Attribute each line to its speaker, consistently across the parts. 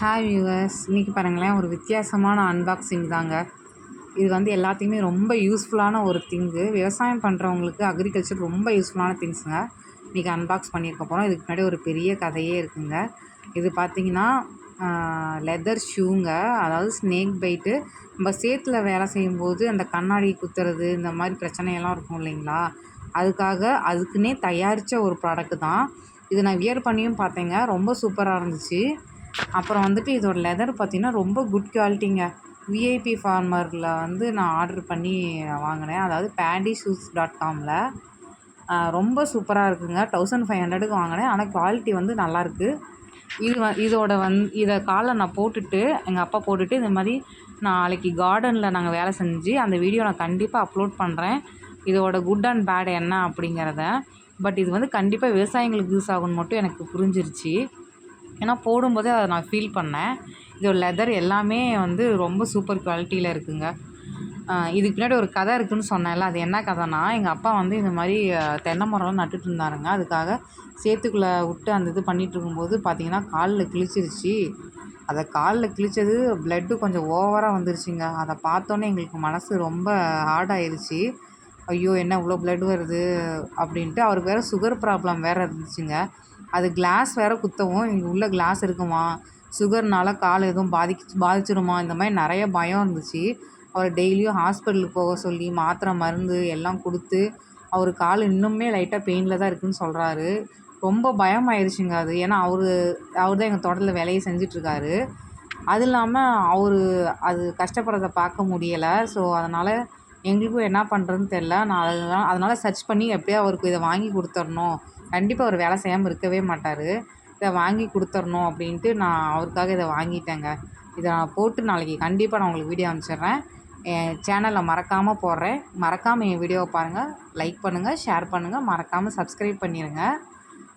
Speaker 1: Hi viewers இன்றைக்கி பாருங்களேன் ஒரு வித்தியாசமான அன்பாக்சிங் தாங்க. இது வந்து எல்லாத்தையுமே ரொம்ப யூஸ்ஃபுல்லான ஒரு திங்கு விவசாயம் பண்ணுறவங்களுக்கு அக்ரிகல்ச்சர் ரொம்ப யூஸ்ஃபுல்லான திங்ஸுங்க இன்றைக்கி அன்பாக்ஸ் பண்ணியிருக்க போகிறோம் இதுக்கு முன்னாடி ஒரு பெரிய கதையே இருக்குங்க. இது பார்த்திங்கன்னா லெதர் ஷூங்க அதாவது ஸ்னேக் பைட்டு நம்ம சேத்தில் வேலை செய்யும்போது அந்த கண்ணாடி குத்துறது இந்த மாதிரி பிரச்சனையெல்லாம் இருக்கும் இல்லைங்களா? அதுக்காக அதுக்குன்னே தயாரித்த ஒரு ப்ராடக்ட்டு தான். இது நான் வியர் பண்ணியும் பார்த்தேங்க. ரொம்ப சூப்பராக இருந்துச்சு. அப்புறம் வந்துட்டு இதோட லெதர் பார்த்திங்கன்னா ரொம்ப குட் குவாலிட்டிங்க விஐபி ஃபார்மரில் வந்து நான் ஆர்டர் பண்ணி வாங்கினேன். அதாவது பேண்டி ஷூஸ் டாட் காமில் ரொம்ப சூப்பராக இருக்குங்க. தௌசண்ட் ஃபைவ் ஹண்ட்ரடுக்கு வாங்கினேன். ஆனால் குவாலிட்டி வந்து நல்லாயிருக்கு இது வ இதோட வந் இதை காலை நான் போட்டுட்டு எங்கள் அப்பா போட்டுட்டு இந்த மாதிரி நாளைக்கு கார்டனில் நாங்கள் வேலை செஞ்சு அந்த வீடியோ நான் கண்டிப்பாக அப்லோட் பண்ணுறேன் இதோட குட் அண்ட் பேட் என்ன அப்படிங்கிறத. பட் இது வந்து கண்டிப்பாக விவசாயிங்களுக்கு யூஸ் ஆகும்னு மட்டும் எனக்கு புரிஞ்சிருச்சு. ஏன்னா போடும்போதே அதை நான் ஃபீல் பண்ணேன். இதோட லெதர் எல்லாமே வந்து ரொம்ப சூப்பர் குவாலிட்டியில் இருக்குங்க. இதுக்கு பின்னாடி ஒரு கதை இருக்குதுன்னு சொன்னேன்ல அது என்ன கதைனா எங்கள் அப்பா வந்து இந்த மாதிரி தென்னை மரம்லாம் நட்டுட்டு இருந்தாருங்க. அதுக்காக சேத்துக்குள்ளே விட்டு அந்த இது பண்ணிகிட்டு இருக்கும்போது பார்த்தீங்கன்னா காலில் கிழிச்சிருச்சு. அதை காலில் கிழிச்சது ப்ளட்டு கொஞ்சம் ஓவராக வந்துருச்சுங்க. அதை பார்த்தோன்னே எங்களுக்கு மனசு ரொம்ப ஹார்ட் ஆயிடுச்சு ஐயோ என்ன இவ்வளோ ப்ளட் வருது? அப்படின்ட்டு அவருக்கு வேறு சுகர் ப்ராப்ளம் வேறு இருந்துச்சுங்க. அது கிளாஸ் வேறு குத்தவும். இங்கே உள்ள கிளாஸ் இருக்குமா? சுகர்னால கால் எதுவும் பாதிக்கு பாதிச்சிருமா? இந்த மாதிரி நிறைய பயம் இருந்துச்சு. அவர் டெய்லியும் ஹாஸ்பிட்டலுக்கு போக சொல்லி மாத்திரை மருந்து எல்லாம் கொடுத்து அவர் கால் இன்னுமே லைட்டாக பெயினில் தான் இருக்குதுன்னு சொல்கிறாரு ரொம்ப பயமாயிருச்சுங்க அது. ஏன்னா அவர் அவர் தான் எங்கள் தோட்டத்தில் வேலையை செஞ்சிட்ருக்காரு. அது இல்லாமல் அவர் அது கஷ்டப்படுறத பார்க்க முடியலை. ஸோ அதனால் எங்களுக்கும் என்ன பண்ணுறதுன்னு தெரில நான் அதனால் அதனால் சர்ச் பண்ணி எப்படியோ அவருக்கு இதை வாங்கி கொடுத்துடணும். கண்டிப்பாக அவர் வேலை செய்யாமல் இருக்கவே மாட்டார். இதை வாங்கி கொடுத்துர்ணும் அப்படின்ட்டு நான் அவருக்காக இதை வாங்கிட்டேங்க. இதை நான் போட்டு நாளைக்கு கண்டிப்பாக நான் உங்களுக்கு வீடியோ அனுப்பிச்சிட்றேன். என் சேனலில் மறக்காமல் போடுறேன். மறக்காமல் என் வீடியோவை பாருங்கள் லைக் பண்ணுங்கள் ஷேர் பண்ணுங்கள் மறக்காமல் சப்ஸ்கிரைப் பண்ணிடுங்க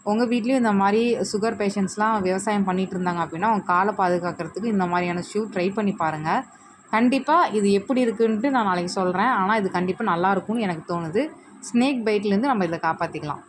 Speaker 1: உங்கள் வீட்லேயும் இந்த மாதிரி சுகர் பேஷண்ட்ஸ்லாம் விவசாயம் பண்ணிகிட்டு இருந்தாங்க அப்படின்னா அவங்க காலை பாதுகாக்கிறதுக்கு இந்த மாதிரியான ஷூ ட்ரை பண்ணி பாருங்கள் கண்டிப்பாக இது எப்படி இருக்குன்ட்டு நான் நாளைக்கு சொல்கிறேன் ஆனால் இது கண்டிப்பாக நல்லாயிருக்கும்னு எனக்கு தோணுது. ஸ்னேக் பைட்லேருந்து நம்ம இதை காப்பாற்றிக்கலாம்